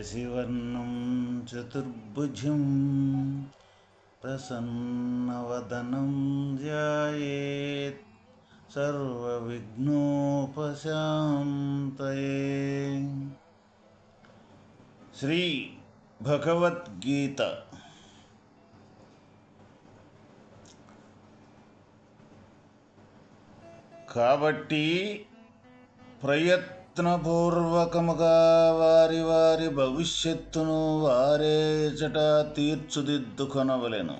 शशिवर्णं चतुर्भुजं प्रसन्नवदनं ध्यायेत् सर्वविघ्नोपशान्तये శ్రీ భగవద్గీత కాబట్టి ప్రయత్నపూర్వకముగా వారి వారి భవిష్యత్తును వారేచట తీర్చుదిద్దుకొనవలెను.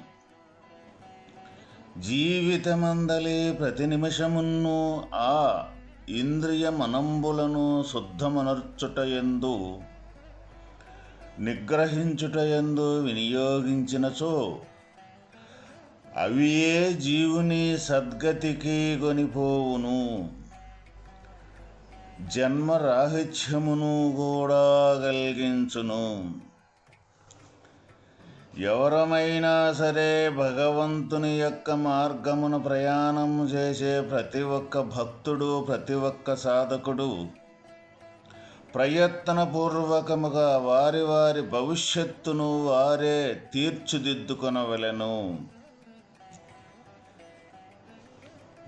జీవితమందలి ప్రతి నిమిషమును ఆ ఇంద్రియ మనంబులను శుద్ధమనర్చుటయందు నిగ్రహించుటయందు వినియోగించినచో అవియే జీవుని సద్గతికి కొనిపోవును జన్మరాహిత్యమును కూడా కలిగించును. ఎవరమైనా సరే భగవంతుని యొక్క మార్గమును ప్రయాణం చేసే ప్రతి ఒక్క భక్తుడు ప్రతి ఒక్క సాధకుడు ప్రయత్నపూర్వకముగా వారి వారి భవిష్యత్తును వారే తీర్చిదిద్దుకొనవలెను.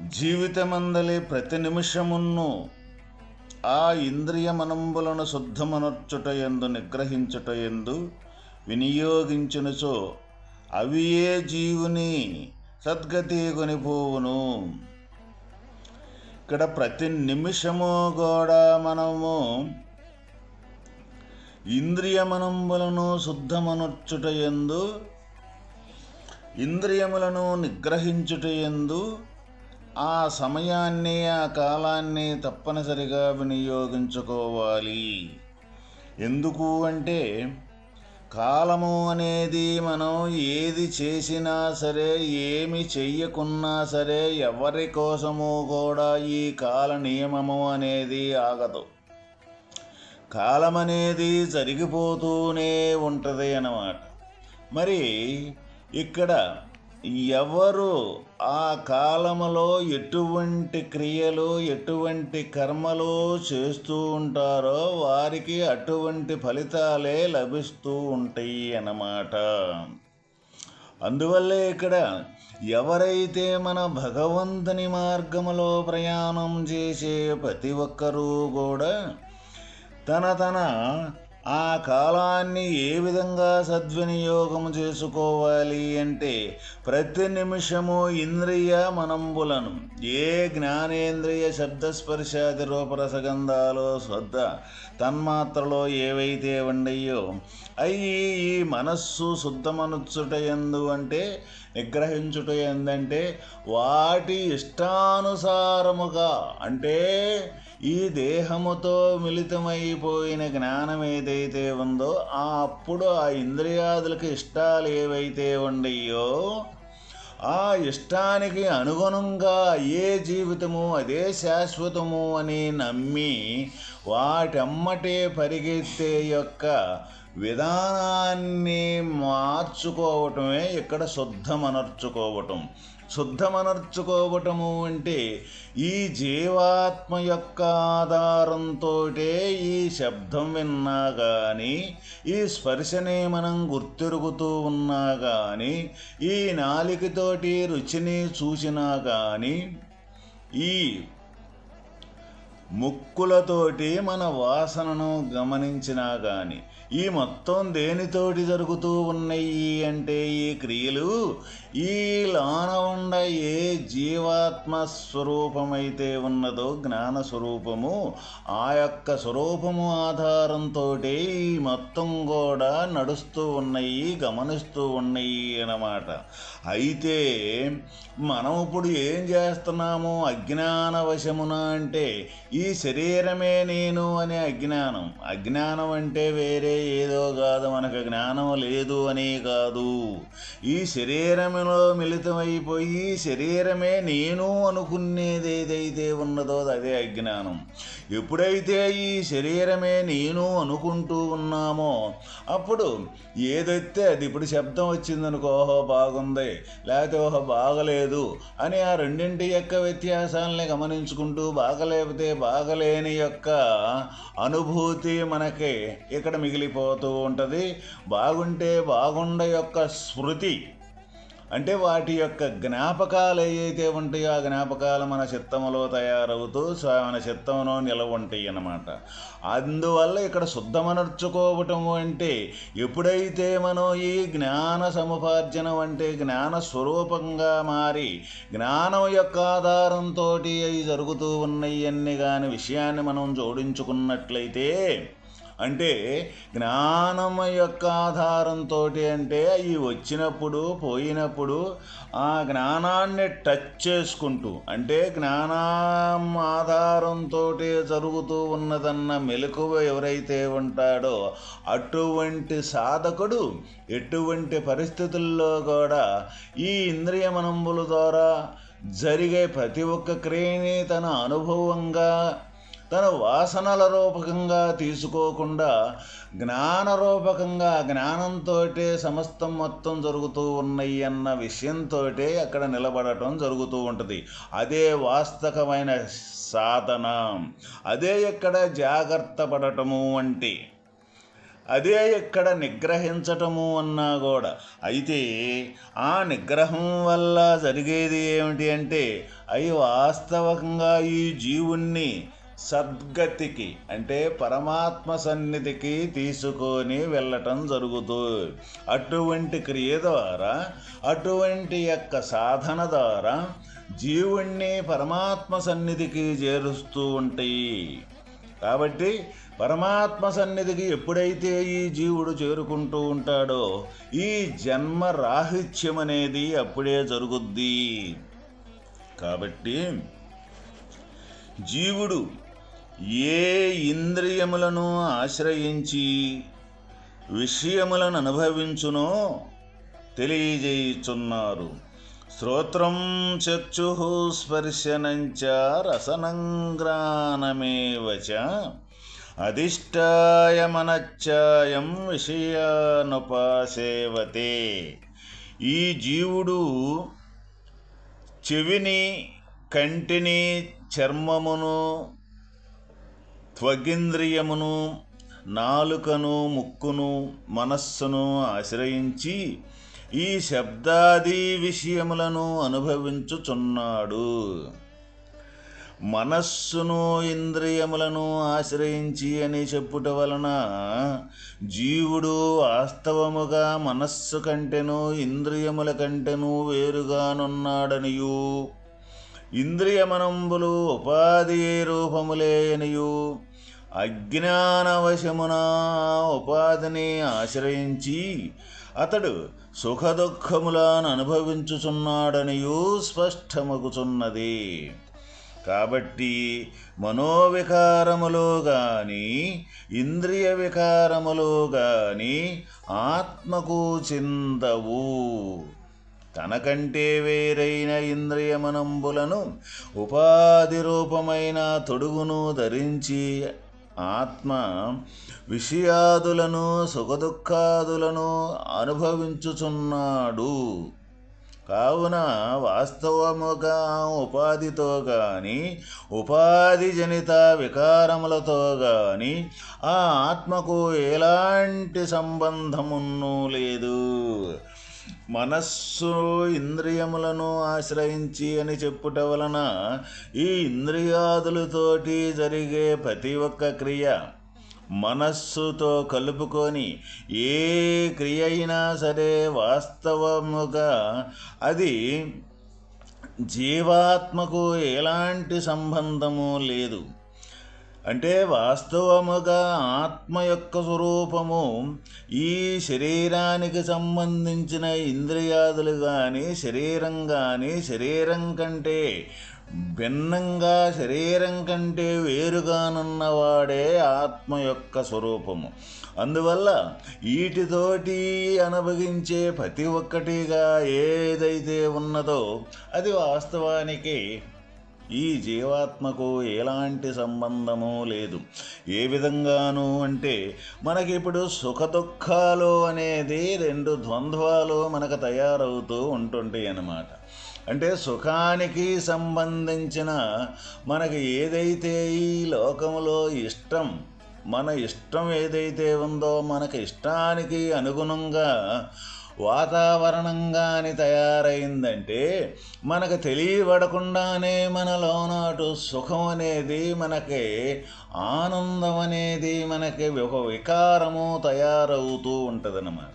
జీవితమందలి ప్రతి నిమిషమును ఆ ఇంద్రియ మనంబులను శుద్ధమనర్చుట ఎందు నిగ్రహించుట ఎందు వినియోగించునుచో అవియే జీవుని సద్గతి పోవును ఇక్కడ ప్రతి నిమిషము కూడా మనము ఇంద్రియమనంబులను శుద్ధమనర్చుట ఎందు ఇంద్రియములను నిగ్రహించుట ఎందు ఆ సమయాన్ని ఆ కాలాన్ని తప్పనిసరిగా వినియోగించుకోవాలి. ఎందుకు అంటే కాలము అనేది మనం ఏది చేసినా సరే ఏమి చెయ్యకున్నా సరే ఎవరి కోసము కూడా ఈ కాల నియమము అనేది ఆగదు. కాలం అనేది జరిగిపోతూనే ఉంటుంది అన్నమాట. మరి ఇక్కడ ఎవరు ఆ కాలములో ఎటువంటి క్రియలు ఎటువంటి కర్మలు చేస్తూ ఉంటారో వారికి అటువంటి ఫలితాలే లభిస్తూ ఉంటాయి అన్నమాట. అందువల్లే ఇక్కడ ఎవరైతే మన భగవంతుని మార్గములో ప్రయాణం చేసే ప్రతి ఒక్కరూ కూడా తన తన ఆ కాలాన్ని ఏ విధంగా సద్వినియోగం చేసుకోవాలి అంటే ప్రతి నిమిషము ఇంద్రియ మనంబులను ఏ జ్ఞానేంద్రియ శబ్దస్పర్శాది రూపరసగంధాలో శ్రద్ధ తన్మాత్రలో ఏవైతే ఉండయో అయి ఈ మనస్సు శుద్ధమనుచ్చుట ఎందు అంటే నిగ్రహించుట ఎందంటే వాటి ఇష్టానుసారముగా అంటే ఈ దేహముతో మిళితమైపోయిన జ్ఞానం ఏదైతే ఉందో ఆ అప్పుడు ఆ ఇంద్రియాదులకు ఇష్టాలు ఏవైతే ఉండయో ఆ ఇష్టానికి అనుగుణంగా ఏ జీవితము అదే శాశ్వతము అని నమ్మి వాటమ్మటే పరిగెత్తే యొక్క విధానాన్ని మార్చుకోవటమే ఇక్కడ శుద్ధమనర్చుకోవటం. శుద్ధమనర్చుకోవటము అంటే ఈ జీవాత్మ యొక్క ఆధారంతో ఈ శబ్దం విన్నా కానీ ఈ స్పర్శనే మనం గుర్తిరుగుతూ ఉన్నా కానీ ఈ నాలికతోటి రుచిని చూసినా కానీ ఈ ముక్కులతోటి మన వాసనను గమనించినా కానీ ఈ మొత్తం దేనితోటి జరుగుతూ ఉన్నాయి అంటే ఈ క్రియలు? ఈ లోన ఉండ ఏ జీవాత్మ స్వరూపమైతే ఉన్నదో జ్ఞాన స్వరూపము ఆ యొక్క స్వరూపము ఆధారంతో ఈ మొత్తం కూడా నడుస్తూ ఉన్నాయి గమనిస్తూ ఉన్నాయి అన్నమాట. అయితే మనం ఇప్పుడు ఏం చేస్తున్నాము? అజ్ఞానవశమున అంటే ఈ శరీరమే నేను అనే అజ్ఞానం. అజ్ఞానం అంటే వేరే ఏదో కాదు మనకు జ్ఞానం లేదు అని కాదు. ఈ శరీరములో మిళితమైపోయి శరీరమే నేను అనుకునేది ఏదైతే ఉన్నదో అదే అజ్ఞానం. ఎప్పుడైతే ఈ శరీరమే నేను అనుకుంటూ ఉన్నామో అప్పుడు ఏదైతే అది ఇప్పుడు శబ్దం వచ్చిందనుకో ఓహో బాగుంది. లేకపోతే ఓహో బాగలేదు. అని ఆ రెండింటి యొక్క వ్యత్యాసాలని గమనించుకుంటూ బాగలేకపోతే బాగలేని యొక్క అనుభూతి మనకి ఇక్కడ మిగిలిపోతూ ఉంటుంది. బాగుంటే బాగుండ యొక్క స్మృతి అంటే వాటి యొక్క జ్ఞాపకాలు ఏవైతే ఉంటాయో ఆ జ్ఞాపకాలు మన చిత్తములో తయారవుతూ మన చిత్తంలో నిలవ ఉంటాయి అన్నమాట. అందువల్ల ఇక్కడ శుద్ధమనర్చుకోవటము అంటే ఎప్పుడైతే మనం ఈ జ్ఞాన సముపార్జనం అంటే జ్ఞాన స్వరూపంగా మారి జ్ఞానం యొక్క ఆధారంతో అవి జరుగుతూ ఉన్నాయి అన్ని కాని విషయాన్ని మనం జోడించుకున్నట్లయితే అంటే జ్ఞానం యొక్క ఆధారంతో అంటే అవి వచ్చినప్పుడు పోయినప్పుడు ఆ జ్ఞానాన్ని టచ్ చేసుకుంటూ అంటే జ్ఞానం ఆధారంతో జరుగుతూ ఉన్నదన్న మెలకువ ఎవరైతే ఉంటాడో అటువంటి సాధకుడు ఎటువంటి పరిస్థితుల్లో కూడా ఈ ఇంద్రియ మనంబుల ద్వారా జరిగే ప్రతి ఒక్క క్రియని తన అనుభవంగా తన వాసనల రూపకంగా తీసుకోకుండా జ్ఞాన రూపకంగా జ్ఞానంతో సమస్తం మొత్తం జరుగుతూ ఉన్నాయి అన్న విషయంతో అక్కడ నిలబడటం జరుగుతూ ఉంటుంది. అదే వాస్తవమైన సాధన. అదే ఇక్కడ జాగ్రత్త పడటము అంటే అదే ఇక్కడ నిగ్రహించటము అన్నా కూడా అయితే ఆ నిగ్రహం వల్ల జరిగేది ఏమిటి అంటే అవి వాస్తవంగా ఈ జీవుణ్ణి సద్గతికి అంటే పరమాత్మ సన్నిధికి తీసుకొని వెళ్ళటం జరుగుతుంది అటువంటి క్రియ ద్వారా అటువంటి యొక్క సాధన ద్వారా జీవుణ్ణి పరమాత్మ సన్నిధికి చేరుస్తూ ఉంటాయి. కాబట్టి పరమాత్మ సన్నిధికి ఎప్పుడైతే ఈ జీవుడు చేరుకుంటూ ఉంటాడో ఈ జన్మ రాహిత్యం అనేది అప్పుడే జరుగుద్ది. కాబట్టి జీవుడు ఏ ఇంద్రియములను ఆశ్రయించి విషయములను అనుభవించునో తెలియజేయుచున్నారు. శ్రోత్రం చక్షు స్పర్శనంచ రసనంగ్రానమేవచ అధిష్టాయ మనచ్చాయం విషయానుపాసేవతే. ఈ జీవుడు చెవిని కంటిని చర్మమును త్వగింద్రియమును నాలుకను ముక్కును మనస్సును ఆశ్రయించి ఈ శబ్దాది విషయములను అనుభవించుచున్నాడు. మనస్సును ఇంద్రియములను ఆశ్రయించి అని చెప్పుట వలన జీవుడు వాస్తవముగా మనస్సు కంటెను ఇంద్రియముల కంటెను వేరుగానున్నాడనియు. ఇంద్రియమనంబులు ఉపాధి రూపములేనియు అజ్ఞానవశమున ఉపాధిని ఆశ్రయించి అతడు సుఖదుఖములను అనుభవించుచున్నాడనియూ స్పష్టమగుచున్నది. కాబట్టి మనోవికారములో గాని ఇంద్రియ వికారములో గాని ఆత్మకు చిందవు. తనకంటే వేరైన ఇంద్రియమనంబులను ఉపాధి రూపమైన తొడుగును ధరించి ఆత్మ విషయాదులను సుఖదుఖాదులను అనుభవించుచున్నాడు. కావున వాస్తవముగా ఉపాధితో గాని ఉపాధి జనిత వికారములతో గాని ఆ ఆత్మకు ఎలాంటి సంబంధమున్నూ లేదు. మనస్సు ఇంద్రియములను ఆశ్రయించి అని చెప్పుట వలన ఈ ఇంద్రియాదులతోటి జరిగే ప్రతి ఒక్క క్రియ మనస్సుతో కలుపుకొని ఏ క్రియ అయినా సరే వాస్తవముగా అది జీవాత్మకు ఎలాంటి సంబంధము లేదు. అంటే వాస్తవముగా ఆత్మ యొక్క స్వరూపము ఈ శరీరానికి సంబంధించిన ఇంద్రియాదులు కానీ శరీరం కానీ శరీరం కంటే భిన్నంగా శరీరం కంటే వేరుగానున్నవాడే ఆత్మ యొక్క స్వరూపము. అందువల్ల వీటితోటి అనుభవించే ప్రతి ఒక్కటిగా ఏదైతే ఉన్నదో అది వాస్తవానికి ఈ జీవాత్మకు ఎలాంటి సంబంధము లేదు. ఏ విధంగాను అంటే మనకి ఇప్పుడు సుఖ దుఃఖాలు అనేది రెండు ద్వంద్వాలు మనకు తయారవుతూ ఉంటుంటాయి అన్నమాట. అంటే సుఖానికి సంబంధించిన మనకి ఏదైతే ఈ లోకంలో ఇష్టం మన ఇష్టం ఏదైతే ఉందో మనకి ఇష్టానికి అనుగుణంగా వాతావరణంగాని తయారైందంటే మనకు తెలియబడకుండానే మనలోనాటు సుఖం అనేది మనకి ఆనందం అనేది మనకి ఒక వికారము తయారవుతూ ఉంటుందన్నమాట.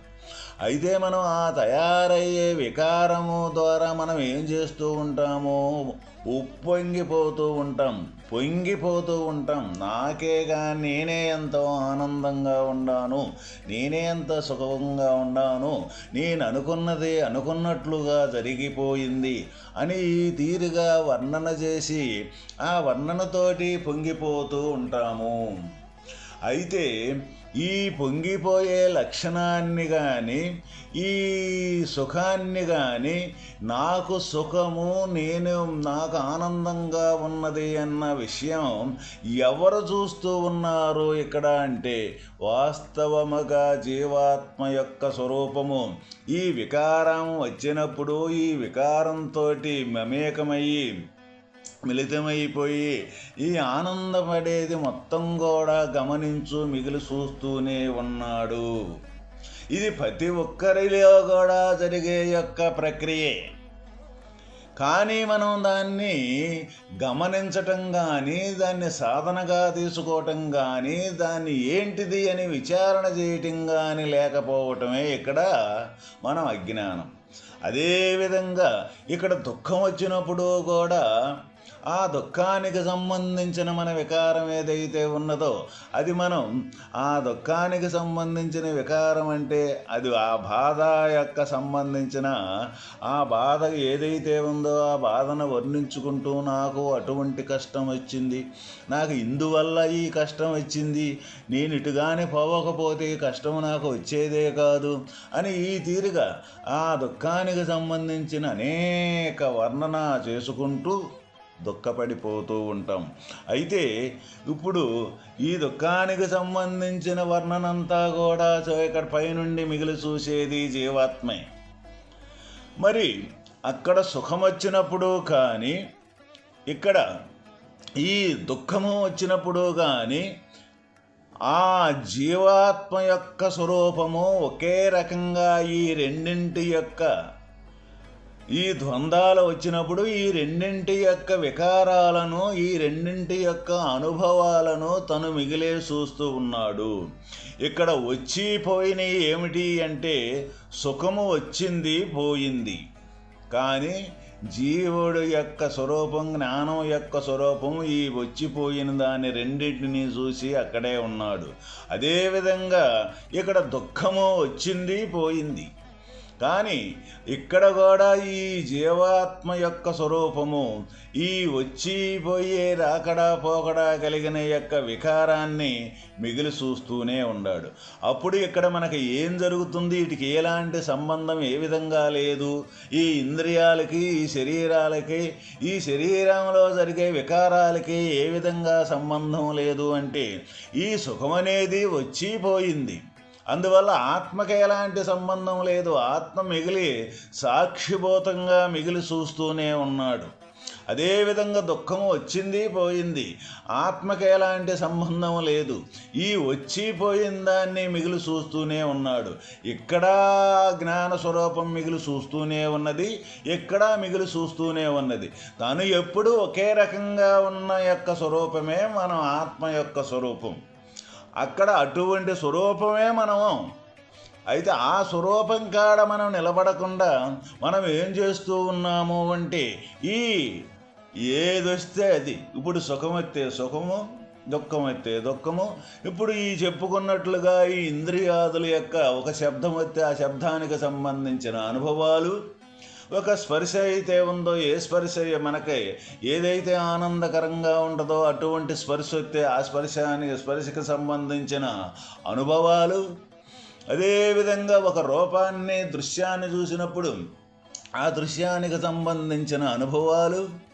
అయితే మనం ఆ తయారయ్యే వికారము ద్వారా మనం ఏం చేస్తూ ఉంటాము ఉప్పొంగిపోతూ ఉంటాం. పొంగిపోతూ ఉంటాం. నాకేగా నేనే ఎంతో ఆనందంగా ఉన్నాను నేనే ఎంత సుఖంగా ఉన్నాను నేను అనుకున్నది అనుకున్నట్లుగా జరిగిపోయింది అని తీరుగా వర్ణన చేసి ఆ వర్ణనతోటి పొంగిపోతూ ఉంటాము. అయితే ఈ పొంగిపోయే లక్షణాన్ని కానీ ఈ సుఖాన్ని కానీ నాకు సుఖము నేను నాకు ఆనందంగా ఉన్నది అన్న విషయం ఎవరు చూస్తూ ఉన్నారు ఇక్కడ అంటే వాస్తవముగా జీవాత్మ యొక్క స్వరూపము. ఈ వికారం వచ్చినప్పుడు ఈ వికారంతో మమేకమయ్యి మిళితమైపోయి ఈ ఆనందపడేది మొత్తం కూడా గమనించు మిగిలి చూస్తూనే ఉన్నాడు. ఇది ప్రతి ఒక్కరిలో కూడా జరిగే యొక్క ప్రక్రియే. కానీ మనం దాన్ని గమనించటం కానీ దాన్ని సాధనగా తీసుకోవటం కానీ దాన్ని ఏంటిది అని విచారణ చేయటం కానీ లేకపోవటమే ఇక్కడ మనం అజ్ఞానం. అదేవిధంగా ఇక్కడ దుఃఖం వచ్చినప్పుడు కూడా ఆ దుఃఖానికి సంబంధించిన మన వికారం ఏదైతే ఉన్నదో అది మనం ఆ దుఃఖానికి సంబంధించిన వికారం అంటే అది ఆ బాధ యొక్క సంబంధించిన ఆ బాధ ఏదైతే ఉందో ఆ బాధను వర్ణించుకుంటూ నాకు అటువంటి కష్టం వచ్చింది. నాకు ఇందువల్ల ఈ కష్టం వచ్చింది. నేను ఇటుగానే పోవకపోతే కష్టం నాకు వచ్చేదే కాదు అని ఈ తీరుగా ఆ దుఃఖానికి సంబంధించిన అనేక వర్ణన చేసుకుంటూ దుఃఖపడిపోతూ ఉంటాం. అయితే ఇప్పుడు ఈ దుఃఖానికి సంబంధించిన వర్ణనంతా కూడా ఇక్కడ పైనుండి మిగిలి చూసేది జీవాత్మే. మరి అక్కడ సుఖం వచ్చినప్పుడు కానీ ఇక్కడ ఈ దుఃఖము వచ్చినప్పుడు కానీ ఆ జీవాత్మ యొక్క స్వరూపము ఒకే రకంగా ఈ రెండింటి యొక్క ఈ ద్వంద్వాలు వచ్చినప్పుడు ఈ రెండింటి యొక్క వికారాలను ఈ రెండింటి యొక్క అనుభవాలను తను మిగిలే చూస్తూ ఉన్నాడు. ఇక్కడ వచ్చి పోయినవి ఏమిటి అంటే సుఖము వచ్చింది పోయింది. కానీ జీవుడు యొక్క స్వరూపం జ్ఞానం యొక్క స్వరూపం ఈ వచ్చిపోయిన దాన్ని రెండింటిని చూసి అక్కడే ఉన్నాడు. అదేవిధంగా ఇక్కడ దుఃఖము వచ్చింది పోయింది. కానీ ఇక్కడ కూడా ఈ జీవాత్మ యొక్క స్వరూపము ఈ వచ్చిపోయే రాకడా పోకడా కలిగిన యొక్క వికారాన్ని మిగిలి చూస్తూనే ఉన్నాడు అప్పుడు ఇక్కడ మనకి ఏం జరుగుతుంది? వీటికి ఎలాంటి సంబంధం ఏ విధంగా లేదు? ఈ ఇంద్రియాలకి ఈ శరీరాలకి ఈ శరీరంలో జరిగే వికారాలకి ఏ విధంగా సంబంధం లేదు అంటే ఈ సుఖం అనేది వచ్చిపోయింది అందువల్ల ఆత్మకి ఎలాంటి సంబంధం లేదు. ఆత్మ మిగిలి సాక్షిభూతంగా మిగిలి చూస్తూనే ఉన్నాడు. అదేవిధంగా దుఃఖం వచ్చింది పోయింది. ఆత్మకి ఎలాంటి సంబంధం లేదు. ఈ వచ్చి పోయిన దాన్ని మిగిలి చూస్తూనే ఉన్నాడు. ఇక్కడ జ్ఞాన స్వరూపం మిగిలి చూస్తూనే ఉన్నది. ఇక్కడ మిగిలి చూస్తూనే ఉన్నది. తను ఎప్పుడు ఒకే రకంగా ఉన్న యొక్క స్వరూపమే మనం ఆత్మ యొక్క స్వరూపం. అక్కడ అటువంటి స్వరూపమే మనము. అయితే ఆ స్వరూపం కాడ మనం నిలబడకుండా మనం ఏం చేస్తూ ఉన్నాము అంటే ఈ ఏదొస్తే అది. ఇప్పుడు సుఖమైతే సుఖము దుఃఖం అయితే దుఃఖము. ఇప్పుడు ఈ చెప్పుకున్నట్లుగా ఈ ఇంద్రియాదుల యొక్క ఒక శబ్దం వస్తే ఆ శబ్దానికి సంబంధించిన అనుభవాలు. ఒక స్పర్శ అయితే ఉందో ఏ స్పర్శ మనకి ఏదైతే ఆనందకరంగా ఉంటుందో అటువంటి స్పర్శ వస్తే ఆ స్పర్శానికి స్పర్శకు సంబంధించిన అనుభవాలు. అదేవిధంగా ఒక రూపాన్ని దృశ్యాన్ని చూసినప్పుడు ఆ దృశ్యానికి సంబంధించిన అనుభవాలు.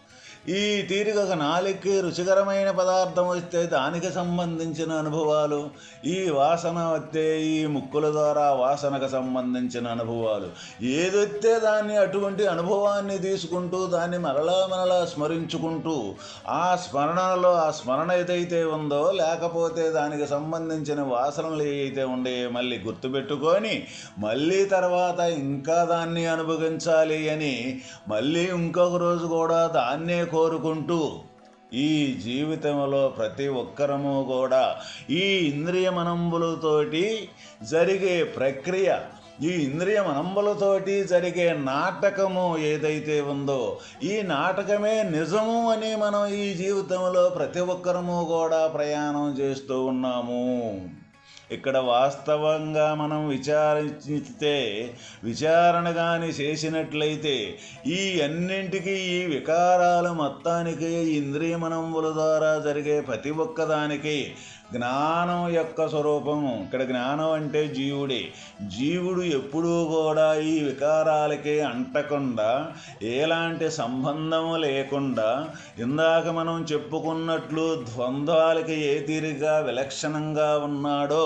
ఈ తీరిక నాలికి రుచికరమైన పదార్థం వస్తే దానికి సంబంధించిన అనుభవాలు ఈ వాసన వస్తే ఈ ముక్కుల ద్వారా వాసనకు సంబంధించిన అనుభవాలు. ఏదొస్తే దాన్ని అటువంటి అనుభవాన్ని తీసుకుంటూ దాన్ని మరలా మరలా స్మరించుకుంటూ ఆ స్మరణలో ఆ స్మరణ ఏదైతే ఉందో లేకపోతే దానికి సంబంధించిన వాసనలు ఏవైతే ఉండే మళ్ళీ గుర్తుపెట్టుకొని మళ్ళీ తర్వాత ఇంకా దాన్ని అనుభవించాలి అని మళ్ళీ ఇంకొక రోజు కూడా దాన్నే కోరుకుంటూ ఈ జీవితంలో ప్రతి ఒక్కరము కూడా ఈ ఇంద్రియ మనంబులతోటి జరిగే ప్రక్రియ ఈ ఇంద్రియ మనంబులతోటి జరిగే నాటకము ఏదైతే ఉందో ఈ నాటకమే నిజము అని మనం ఈ జీవితంలో ప్రతి ఒక్కరము కూడా ప్రయాణం చేస్తూ ఉన్నాము. ఇక్కడ వాస్తవంగా మనం విచారించితే విచారణ కానీ చేసినట్లయితే ఈ అన్నింటికీ ఈ వికారాలు మొత్తానికి ఇంద్రియ మనంబుల ద్వారా జరిగే ప్రతి ఒక్కదానికి జ్ఞానం యొక్క స్వరూపము ఇక్కడ జ్ఞానం అంటే జీవుడే. జీవుడు ఎప్పుడూ కూడా ఈ వికారాలకే అంటకుండా ఎలాంటి సంబంధం లేకుండా ఇందాక మనం చెప్పుకున్నట్లు ద్వంద్వాలకి ఏ తీరుగా విలక్షణంగా ఉన్నాడో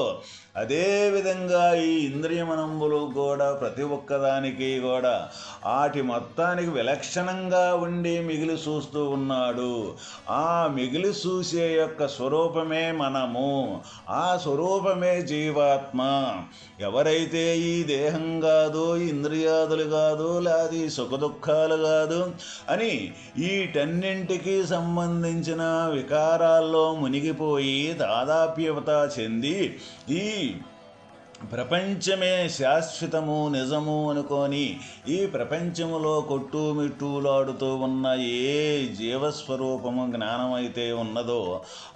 అదేవిధంగా ఈ ఇంద్రియమనంబులు కూడా ప్రతి ఒక్కదానికి కూడా ఆటి మొత్తానికి విలక్షణంగా ఉండి మిగిలి చూస్తూ ఉన్నాడు. ఆ మిగిలి చూసే యొక్క స్వరూపమే మనము. ఆ స్వరూపమే జీవాత్మ. ఎవరైతే ఈ దేహం కాదు ఇంద్రియాదులు కాదు లేదా సుఖ దుఃఖాలు కాదు అని వీటన్నింటికి సంబంధించిన వికారాల్లో మునిగిపోయి దాదాప్యత చెంది ఈ ప్రపంచమే శాశ్వతము నిజము అనుకొని ఈ ప్రపంచములో కొట్టుమిట్టులాడుతూ ఉన్న ఏ జీవస్వరూపము జ్ఞానమైతే ఉన్నదో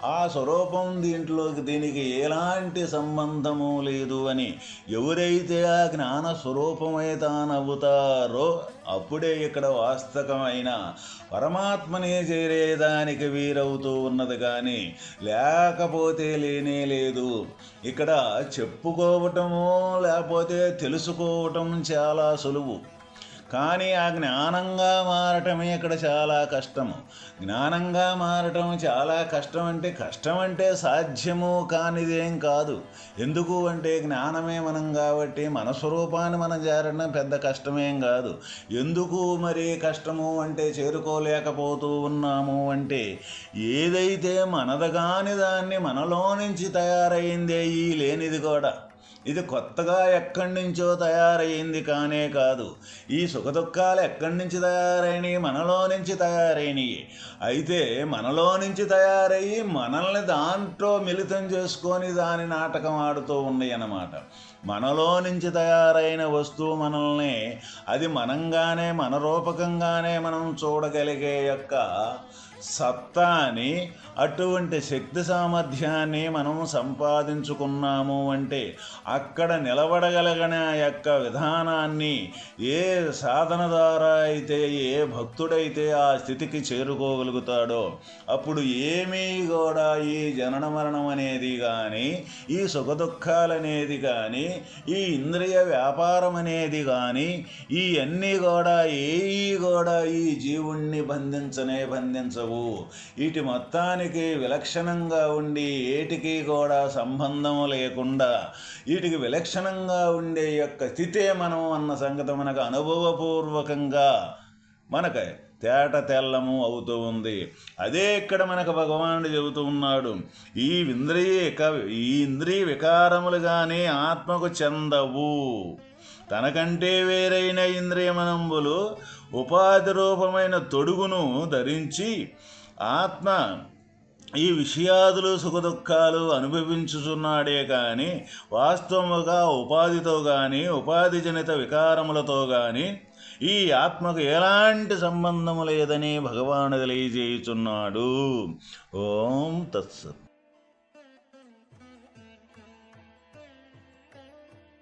ఆ స్వరూపం దీంట్లోకి దీనికి ఎలాంటి సంబంధము లేదు అని ఎవరైతే ఆ జ్ఞాన స్వరూపమై తానవుతారో అప్పుడే ఇక్కడ వాస్తవమైన పరమాత్మనే చేరేదానికి వీరవుతూ ఉన్నది కానీ లేకపోతే లేనే లేదు. ఇక్కడ చెప్పుకోవటము లేకపోతే తెలుసుకోవటం చాలా సులువు. కానీ ఆ జ్ఞానంగా మారటమే ఇక్కడ చాలా కష్టము. జ్ఞానంగా మారటం చాలా కష్టం అంటే కష్టం అంటే సాధ్యము కానిదేం కాదు. ఎందుకు అంటే జ్ఞానమే మనం కాబట్టి మన స్వరూపాన్ని మనం చేరడం పెద్ద కష్టమేం కాదు. ఎందుకు మరి కష్టము అంటే చేరుకోలేకపోతూ ఉన్నాము అంటే ఏదైతే మనదగాని దాన్ని మనలో నుంచి తయారైందే ఈ లేనిది కూడా. ఇది కొత్తగా ఎక్కడి నుంచో తయారైంది కానే కాదు. ఈ సుఖదుఖాలు ఎక్కడి నుంచి తయారైనవి మనలో నుంచి తయారైనవి అయితే మనలో నుంచి తయారయ్యి మనల్ని దాంట్లో మిళితం చేసుకొని దాని నాటకం ఆడుతూ ఉన్నాయి అన్నమాట మనలో నుంచి తయారైన వస్తువు మనల్ని అది మనంగానే మన రూపకంగానే మనం చూడగలిగే యొక్క సత్తాని అటువంటి శక్తి సామర్థ్యాన్ని మనం సంపాదించుకున్నాము అంటే అక్కడ నిలబడగలిగిన యొక్క విధానాన్ని ఏ సాధన ద్వారా అయితే ఏ భక్తుడైతే ఆ స్థితికి చేరుకోగలుగుతాడో అప్పుడు ఏమీ కూడా ఈ జనన మరణం అనేది కానీ ఈ సుఖదుఖాలనేది కానీ ఈ ఇంద్రియ వ్యాపారం అనేది కానీ ఈ అన్నీ కూడా ఏ కూడా ఈ జీవుణ్ణి బంధించనే బంధించవు. వీటి మొత్తానికి విలక్షణంగా ఉండి ఏటికి కూడా సంబంధం లేకుండా వీటికి విలక్షణంగా ఉండే యొక్క స్థితే మనం అన్న సంగతి మనకు అనుభవపూర్వకంగా మనకు తేట తెల్లము అవుతూ ఉంది. అదే ఇక్కడ మనకు భగవానుడు చెబుతూ ఉన్నాడు ఈ ఇంద్రియ ఈ ఇంద్రియ వికారములు కానీ ఆత్మకు చెందవు. తనకంటే వేరైన ఇంద్రియమనంబులు ఉపాధి రూపమైన తొడుగును ధరించి ఆత్మ ఈ విషయాదులు సుఖదుఖాలు అనుభవించుచున్నాడే కానీ వాస్తవముగా ఉపాధితో కానీ ఉపాధి జనిత వికారములతో కానీ ఈ ఆత్మకు ఎలాంటి సంబంధము లేదని భగవానుడు తెలియజేయుచున్నాడు. ఓం తత్సత్.